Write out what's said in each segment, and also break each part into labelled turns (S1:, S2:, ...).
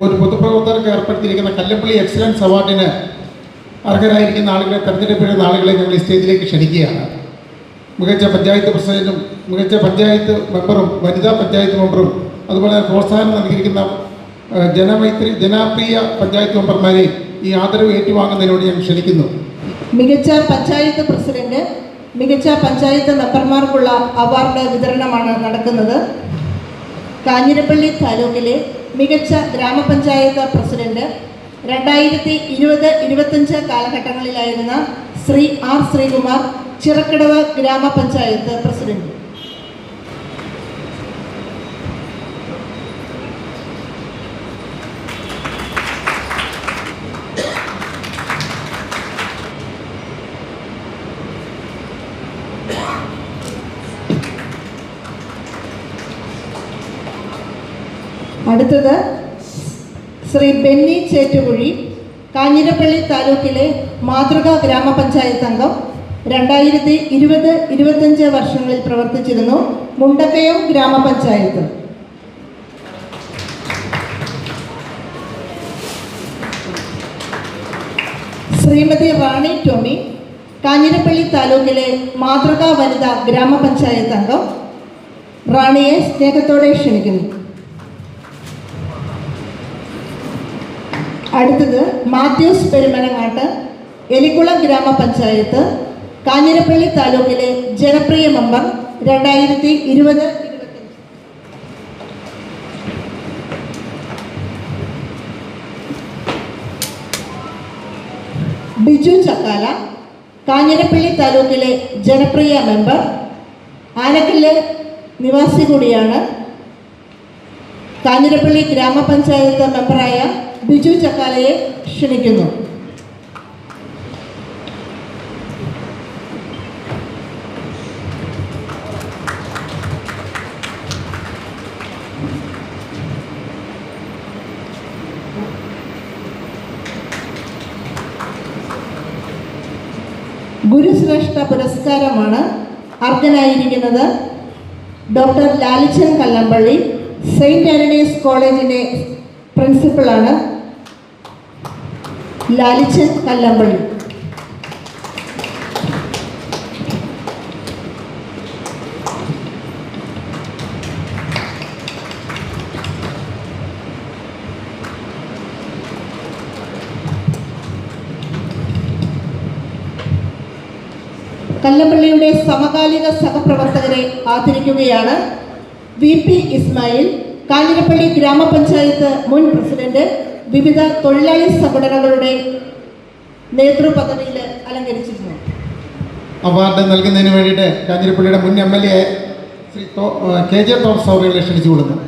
S1: ഒരു പൊതുപ്രവർത്തകർക്ക് ഏർപ്പെടുത്തിയിരിക്കുന്ന കല്ലപ്പള്ളി എക്സലൻസ് അവാർഡിന് അർഹരായിരിക്കുന്ന ആളുകളെ തെരഞ്ഞെടുപ്പിടുന്ന ആളുകളെ ഞങ്ങൾ സ്റ്റേജിലേക്ക് ക്ഷണിക്കുകയാണ്. മികച്ച പഞ്ചായത്ത് പ്രസിഡന്റും മികച്ച പഞ്ചായത്ത് മെമ്പറും വനിതാ പഞ്ചായത്ത് മെമ്പറും അതുപോലെ തന്നെ പ്രോത്സാഹനം നൽകിയിരിക്കുന്ന ജനമൈത്രി ജനപ്രിയ പഞ്ചായത്ത് മെമ്പർമാരെ ഈ ആദരവ് ഏറ്റുവാങ്ങുന്നതിനോട് ഞാൻ ക്ഷണിക്കുന്നു.
S2: മികച്ച പഞ്ചായത്ത് പ്രസിഡന്റ് മികച്ച പഞ്ചായത്ത് മെമ്പർമാർക്കുള്ള അവാർഡ് വിതരണമാണ് നടക്കുന്നത്. കാഞ്ഞിരപ്പള്ളി താലൂക്കിലെ മികച്ച ഗ്രാമപഞ്ചായത്ത് പ്രസിഡന്റ്. രണ്ടായിരത്തി ഇരുപത് ഇരുപത്തഞ്ച് കാലഘട്ടങ്ങളിലായിരുന്ന ശ്രീ ആർ ശ്രീകുമാർ ചിറക്കടവ് ഗ്രാമപഞ്ചായത്ത് പ്രസിഡന്റ്. അടുത്തത് ശ്രീ ബെന്നി ചേറ്റുകുഴി കാഞ്ഞിരപ്പള്ളി താലൂക്കിലെ മാതൃകാ ഗ്രാമപഞ്ചായത്ത് അംഗം. രണ്ടായിരത്തി ഇരുപത് ഇരുപത്തഞ്ച് വർഷങ്ങളിൽ പ്രവർത്തിച്ചിരുന്നു മുണ്ടക്കയം ഗ്രാമപഞ്ചായത്ത്. ശ്രീമതി റാണി ടോമി കാഞ്ഞിരപ്പള്ളി താലൂക്കിലെ മാതൃകാ വനിതാ ഗ്രാമപഞ്ചായത്ത് അംഗം. റാണിയെ സ്നേഹത്തോടെ ക്ഷണിക്കുന്നു. അടുത്തത് മാത്യൂസ് പെരുമനങ്ങാട്ട് എലിക്കുളം ഗ്രാമപഞ്ചായത്ത് കാഞ്ഞിരപ്പള്ളി താലൂക്കിലെ ജനപ്രിയ മെമ്പർ രണ്ടായിരത്തി ഇരുപത് ബിജു ചക്കാല കാഞ്ഞിരപ്പള്ളി താലൂക്കിലെ ജനപ്രിയ മെമ്പർ ആനക്കല്ല് നിവാസി കൂടിയാണ് കാഞ്ഞിരപ്പള്ളി ഗ്രാമപഞ്ചായത്ത് മെമ്പറായ ബിജു ചക്കാലയെ ക്ഷണിക്കുന്നു. ഗുരുശ്രേഷ്ഠ പുരസ്കാരമാണ് അർഹനായിരിക്കുന്നത് doctor Lalichan Kallampally saint Antony's കോളേജിന്റെ പ്രിൻസിപ്പളാണ്. ലാലിച്ചൻ കല്ലമ്പള്ളി കല്ലപ്പള്ളിയുടെ സമകാലിക സഹപ്രവർത്തകരെ ആദരിക്കുകയാണ് വി പി ഇസ്മായിൽ. കാഞ്ഞിരപ്പള്ളി ഗ്രാമപഞ്ചായത്ത് മുൻ പ്രസിഡന്റ് വിവിധ തൊഴിലാളി സംഘടനകളുടെ നേതൃപദവിയിൽ അലങ്കരിച്ചിരുന്നു.
S1: അവാർഡ് നൽകുന്നതിന് വേണ്ടിയിട്ട് കാഞ്ഞിരപ്പള്ളിയുടെ മുൻ M L A Shri K J Thomas അവരെ ക്ഷണിച്ചു കൊടുക്കുന്നു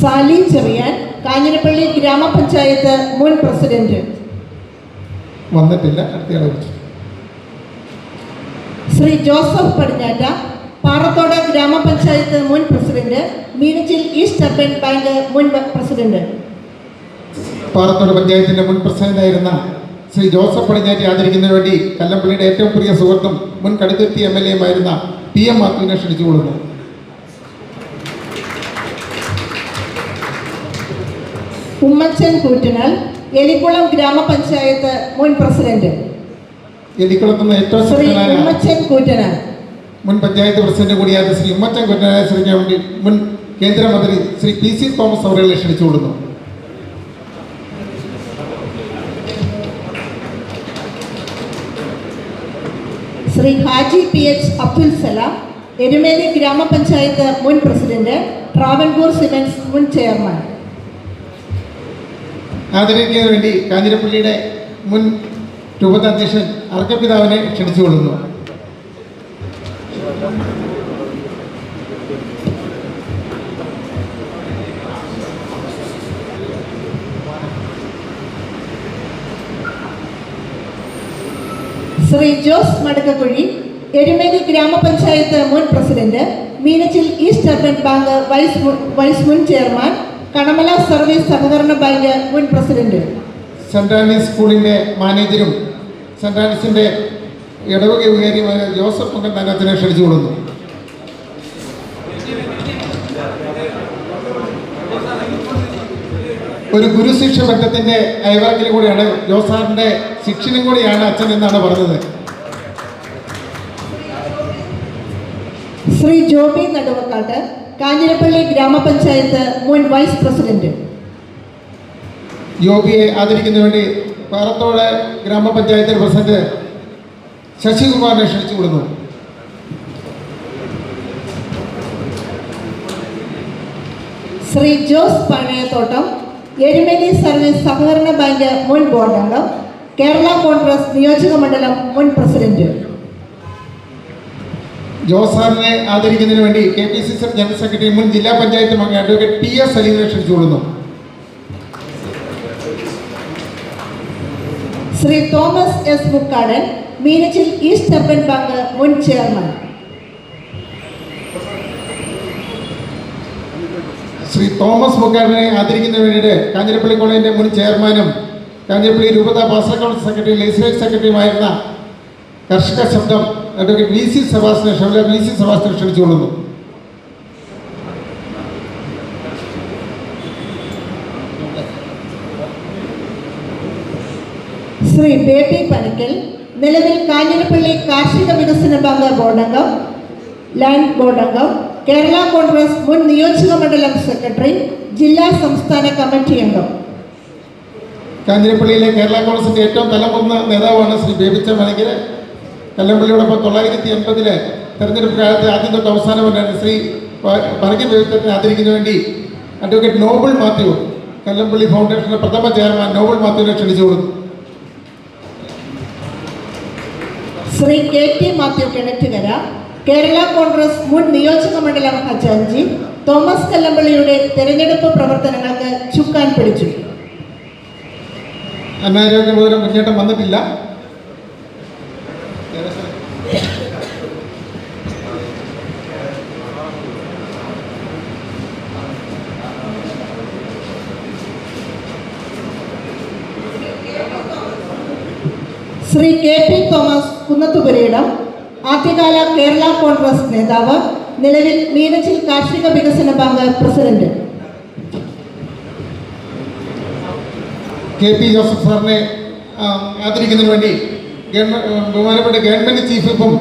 S2: സാലി ചെറിയാൻ കാഞ്ഞിരപ്പള്ളി ഗ്രാമപഞ്ചായത്ത് മുൻ പ്രസിഡന്റ്.
S1: വന്നിട്ടില്ല അടുത്തയാളെ
S2: ശ്രീ ജോസഫ് പടിഞ്ഞാറ്റ പാറത്തോട് ഗ്രാമപഞ്ചായത്ത് മുൻ president Meenachil east urban bank മുൻ പ്രസിഡന്റ്.
S1: പാറത്തോട് പഞ്ചായത്തിന്റെ മുൻ പ്രസിഡന്റായിരുന്ന ശ്രീ ജോസഫ് പടിഞ്ഞാറ്റി ആദരിക്കുന്നതിന് വേണ്ടി കല്ലപ്പള്ളിയുടെ ഏറ്റവും പ്രിയ സുഹൃത്തും മുൻ കടുത്തുരുത്തി എം എൽ എയുമായിരുന്ന പി എം മാത്യുവിനെ ക്ഷണിച്ചു കൊടുക്കുന്നു
S2: ഉമ്മച്ചൻ കൂറ്റനാൽ എലിക്കുളം ഗ്രാമപഞ്ചായത്ത് മുൻ പ്രസിഡന്റ്.
S1: എലിക്കുളത്തുനിന്ന് ഏറ്റവും
S2: ഉമ്മച്ചൻ കൂറ്റനാൽ.
S1: മുൻ പഞ്ചായത്ത് പ്രസിഡന്റ് കൂടിയായ ശ്രീ ഉമ്മച്ചൻ കൊറ്റനായ ശ്രമിക്കാൻ വേണ്ടി മുൻ കേന്ദ്രമന്ത്രി ശ്രീ പി സി തോമസ് അവരെ ക്ഷണിച്ചുകൊള്ളുന്നു
S2: ശ്രീ ഹാജി പി എച്ച് അബ്ദുൽ സലാം എരുമേലി ഗ്രാമപഞ്ചായത്ത് മുൻ പ്രസിഡന്റ് ട്രാവൻകൂർ സിമെന്റ്സ് മുൻ ചെയർമാൻ.
S1: ആദരിക്കുന്നതിന് വേണ്ടി കാഞ്ഞിരപ്പള്ളിയുടെ മുൻ രൂപത അധ്യക്ഷൻ അർക്കപിതാവിനെ ക്ഷണിച്ചു കൊള്ളുന്നു.
S2: ശ്രീ ജോസ് മടക്കക്കുഴി എരുമേലി ഗ്രാമപഞ്ചായത്ത് മുൻ president Meenachil east urban bank vice vice മുൻ ചെയർമാൻ കണമല സർവീസ് സഹകരണ ബാങ്ക് മുൻ പ്രസിഡന്റ്.
S1: സെന്റ് സ്കൂളിന്റെ മാനേജരും സെന്റ് ആൻഡീസിന്റെ ഇടവക വികാരിയുമായ ജോസഫ് മകൻ ക്ഷണിച്ചു കൊടുക്കുന്നു ഒരു ഗുരുശിക്ഷ ബന്ധത്തിന്റെ കൂടിയാണ് ജോസാറിന്റെ ശിക്ഷനും കൂടിയാണ് അച്ഛൻ എന്നാണ് പറഞ്ഞത്.
S2: ശ്രീ ജോബി നടുവക്കാട്ട് കാഞ്ഞിരപ്പള്ളി ഗ്രാമപഞ്ചായത്ത് മുൻ വൈസ് പ്രസിഡന്റ്.
S1: ജോബിയെ ആദരിക്കുന്നതിന് പാറത്തോട് ഗ്രാമപഞ്ചായത്ത് പ്രസിഡന്റ് ശശികുമാറിനെ ക്ഷണിച്ചു വിടുന്നു
S2: ശ്രീ ജോസ് പഴയത്തോട്ടം എരുമേലി സർവീസ് സഹകരണ ബാങ്ക് മുൻ ബോർഡ് അംഗം കേരള കോൺഗ്രസ് നിയോജക മണ്ഡലം മുൻ പ്രസിഡന്റ്.
S1: ജോസാറിനെ ആദരിക്കുന്നതിന് വേണ്ടി K P C C general secretary മുൻ ജില്ലാ പഞ്ചായത്ത് അംഗം അഡ്വക്കേറ്റ് ടി എസ് സലീമിനെ ക്ഷണിച്ചു കൊടുക്കുന്നു
S2: Shri Thomas S Mukkadan Meenachil east urban bank മുൻ ചെയർമാൻ.
S1: ശ്രീ തോമസ് മുക്കാടിനെ ആദരിക്കുന്നതിന് വേണ്ടിയിട്ട് കാഞ്ഞിരപ്പള്ളി കോളേജിന്റെ മുൻ ചെയർമാനും കാഞ്ഞിരപ്പള്ളി രൂപത പാസ്റ്റർ കൗൺസിൽ സെക്രട്ടറി ലെജിസ്ലേറ്റ് സെക്രട്ടറിയുമായിരുന്ന കർഷക ശബ്ദം അഡ്വക്കേറ്റ് വി സി സെബാസ്റ്റിനെ ഷവല വി സി സെബാസ്റ്റിനെ ക്ഷണിച്ചുകൊള്ളുന്നു
S2: ശ്രീ ബേബി പനക്കൽ നിലവിൽ കാഞ്ഞിരപ്പള്ളി കാർഷിക വികസന ബാങ്ക് ബോർഡംഗം ലാൻഡ് ബോർഡ് അംഗം കേരള കോൺഗ്രസ് മുൻ നിയോജക മണ്ഡലം സെക്രട്ടറി ജില്ലാ സംസ്ഥാന കമ്മിറ്റി അംഗം.
S1: കാഞ്ഞിരപ്പള്ളിയിലെ കേരള കോൺഗ്രസിന്റെ ഏറ്റവും തലമുറന്ന നേതാവാണ് ശ്രീ ബേബിച്ച മലങ്കര കല്ലമ്പള്ളിയോടൊപ്പം തൊള്ളായിരത്തി എൺപതിലെ തെരഞ്ഞെടുപ്പ് കാലത്ത് ആദ്യം തൊട്ട് അവസാനം വരെയാണ് ശ്രീ പറഞ്ഞ വിവിധത്തിന് ആദരിക്കുന്നതിന് വേണ്ടി അഡ്വക്കേറ്റ് നോബിൾ മാത്യു കല്ലമ്പള്ളി ഫൗണ്ടേഷന്റെ പ്രഥമ ചെയർമാൻ നോബിൾ മാത്യുവിനെ ക്ഷണിച്ചു കൊടുത്തു
S2: Shri K T Mathew Kinattukara Kerala Congress മുൻ നിയോജക മണ്ഡലം ഹജാൻജി തോമസ് കല്ലമ്പള്ളിയുടെ തെരഞ്ഞെടുപ്പ് പ്രവർത്തനങ്ങൾക്ക് ചുക്കാൻ പിടിച്ചു.
S1: അനാരോഗ്യ മൂലം മുന്നേറ്റം വന്നിട്ടില്ല.
S2: Shri K P Thomas Kunnathupurayidam ആദ്യകാല കേരള കോൺഗ്രസ് നേതാവ് നിലവിൽ മീനച്ചിൽ കാർഷിക വികസന bank president.
S1: K P Joseph സാറിനെ ആദരിക്കുന്നതിന് വേണ്ടി ബഹുമാനപ്പെട്ട ഗവൺമെന്റ് ചീഫ് ഇപ്പം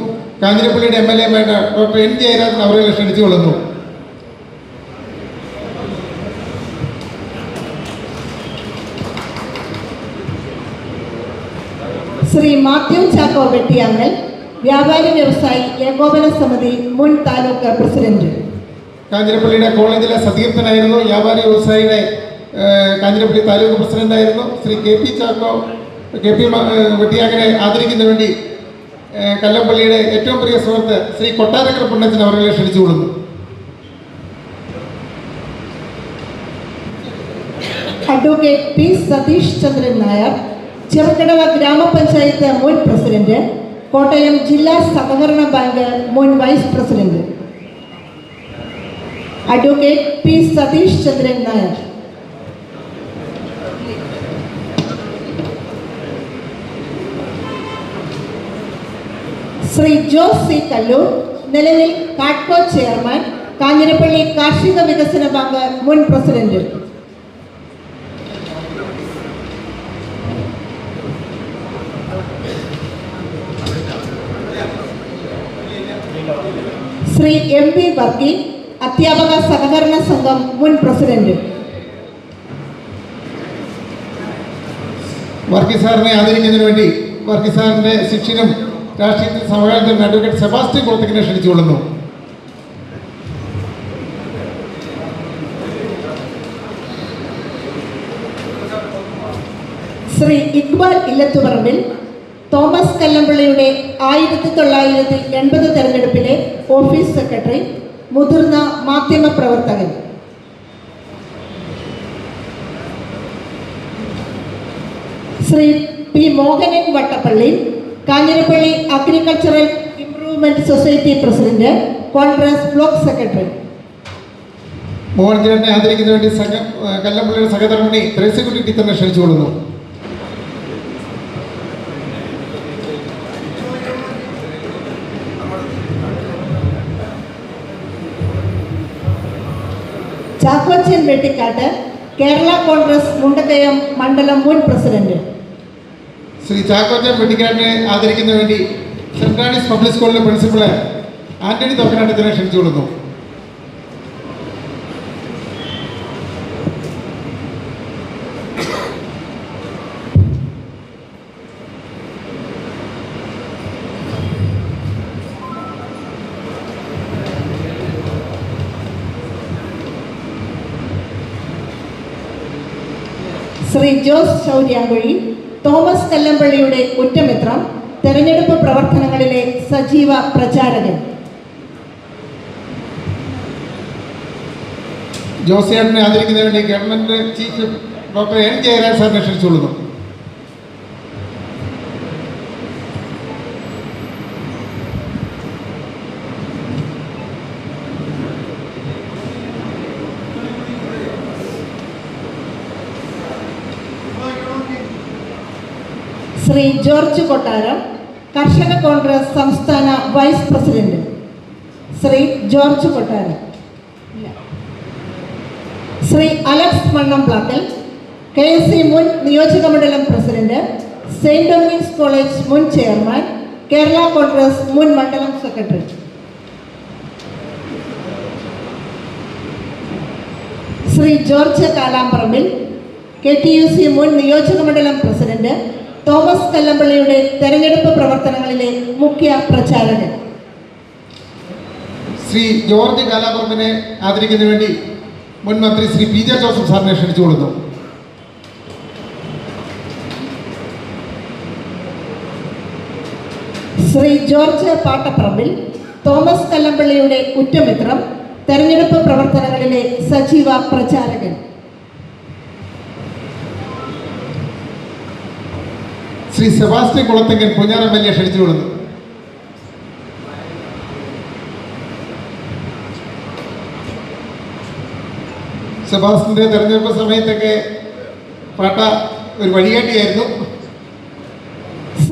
S1: കാഞ്ഞിരപ്പള്ളിയുടെ എം എൽ എ എമായിട്ട് ഡോക്ടർ എൻ ജയരാജൻ അവരെ ക്ഷണിച്ചു കൊള്ളുന്നു.
S2: ശ്രീ മാത്യു ചാക്കോ വെട്ടിയാങ്ങൽ വ്യാപാരി വ്യവസായി ഏകോപന സമിതി മുൻ താലൂക്ക് പ്രസിഡന്റ്.
S1: കാഞ്ഞിരപ്പള്ളിയുടെ കോളേജിലെ സതീർത്ഥനായിരുന്നു. വ്യാപാരി വ്യവസായിയുടെ Kanjirappally taluk പ്രസിഡന്റായിരുന്നു. Shri K P Chacko K P വെട്ടിയാങ്ങനെ ആദരിക്കുന്നതിന് വേണ്ടി കല്ലപ്പള്ളിയുടെ ഏറ്റവും പ്രിയ സുഹൃത്ത് ശ്രീ കൊട്ടാരക്കര പുണ്ണച്ചൻ അവരെ ക്ഷണിച്ചു കൊടുക്കുന്നു
S2: അഡ്വക്കേറ്റ് പി സതീഷ് ചന്ദ്രൻ നായർ ചെറുക്കടവ ഗ്രാമപഞ്ചായത്ത് മുൻ പ്രസിഡന്റ് കോട്ടയം ജില്ലാ സഹകരണ ബാങ്ക് മുൻ vice president. Advocate P Satheesh Chandran Nair. Shri Jose C Kallur നിലവിൽ കാട്കോ ചെയർമാൻ കാഞ്ഞിരപ്പള്ളി കാർഷിക വികസന ബാങ്ക് മുൻ president. Shri M P Varkey അധ്യാപക സഹകരണ സംഘം മുൻ പ്രസിഡന്റ്.
S1: വർക്കി സാറിനെ ആദരിക്കുന്നതിന് വേണ്ടി വർക്കി സാറിന്റെ ശിക്ഷനും രാഷ്ട്രീയത്തിൽ സമകാലത്തിൽ അഡ്വക്കേറ്റ് സെബാസ്റ്റ്യൻ കുളത്തിനെ ക്ഷണിച്ചുകൊള്ളുന്നു.
S2: ശ്രീ ഇക്ബാൽ ഇല്ലത്തുപറമ്പിൽ തോമസ് കല്ലമ്പള്ളിയുടെ ആയിരത്തി തൊള്ളായിരത്തി എൺപത് തെരഞ്ഞെടുപ്പിലെ ഓഫീസ് സെക്രട്ടറി മുതിർന്ന മാധ്യമ പ്രവർത്തകൻ. Shri P Mohanan Vattappally Kanjirappally agricultural improvement society president Congress block secretary.
S1: Mohan ചേട്ടനെ ആദരിക്കുന്നതിന് വേണ്ടി സംഘം കല്ലമ്പള്ളിയുടെ സഹധർമ്മിണി ത്രേസ്യക്കുട്ടി ടീച്ചറിനെ ക്ഷണിച്ചു
S2: ചാക്കോച്ചൻ വെട്ടിക്കാട്ട് കേരള കോൺഗ്രസ് മുണ്ടക്കയം മണ്ഡലം മുൻ പ്രസിഡന്റ്.
S1: ശ്രീ ചാക്കോച്ചൻ വെട്ടിക്കാട്ടിനെ ആദരിക്കുന്ന വേണ്ടി ആണീസ് പബ്ലിക് സ്കൂളിലെ പ്രിൻസിപ്പൾ ആന്റണി തോക്കനാട്ടത്തിനെ ക്ഷണിച്ചു കൊള്ളുന്നു
S2: ശ്രീ ജോസ് ശൗര്യാങ്കുഴി തോമസ് കല്ലമ്പള്ളിയുടെ ഉറ്റമിത്രം തെരഞ്ഞെടുപ്പ് പ്രവർത്തനങ്ങളിലെ സജീവ പ്രചാരകൻ.
S1: ജോസിയാട്ടിനെ ആദരിക്കുന്നതിന് വേണ്ടി government chief doctor N Jayaraj സാറിനെ ക്ഷണിച്ചു
S2: ശ്രീ ജോർജ് കൊട്ടാരം കർഷക കോൺഗ്രസ് സംസ്ഥാന vice president. Shri George Kottaram. Shri Alex Mannamplackal K S C മുൻ നിയോജക മണ്ഡലം പ്രസിഡന്റ് സെയിന്റ് ഡൊമിനിക്സ് കോളേജ് മുൻ ചെയർമാൻ കേരള കോൺഗ്രസ് മുൻ മണ്ഡലം secretary. Shri George Kalamparambil K T U C മുൻ നിയോജക മണ്ഡലം പ്രസിഡന്റ് തോമസ് കല്ലമ്പള്ളിയുടെ തെരഞ്ഞെടുപ്പ് പ്രവർത്തനങ്ങളിലെ മുഖ്യ പ്രചാരകൻ.
S1: ശ്രീ ജോർജ് കലാപുറമിനെ ആദരിക്കുന്നതിന് വേണ്ടി മുൻ മന്ത്രി ശ്രീ പി ജെ ജോസഫ് സാറിനെ ക്ഷണിച്ചു കൊടുത്തു
S2: ശ്രീ ജോർജ് പാട്ടപ്പറമ്പിൽ തോമസ് കല്ലമ്പള്ളിയുടെ ഉറ്റമിത്രം തെരഞ്ഞെടുപ്പ് പ്രവർത്തനങ്ങളിലെ സജീവ പ്രചാരകൻ.
S1: ശ്രീ സെബാസ്റ്റ്യൻ കുളത്തെങ്കിൽ പുഞ്ഞാറം വലിയ ക്ഷണിച്ചു കൊടുത്തു സെബാസ്റ്റിന്റെ തെരഞ്ഞെടുപ്പ് സമയത്തൊക്കെ പാട്ട ഒരു വഴികാട്ടിയായിരുന്നു.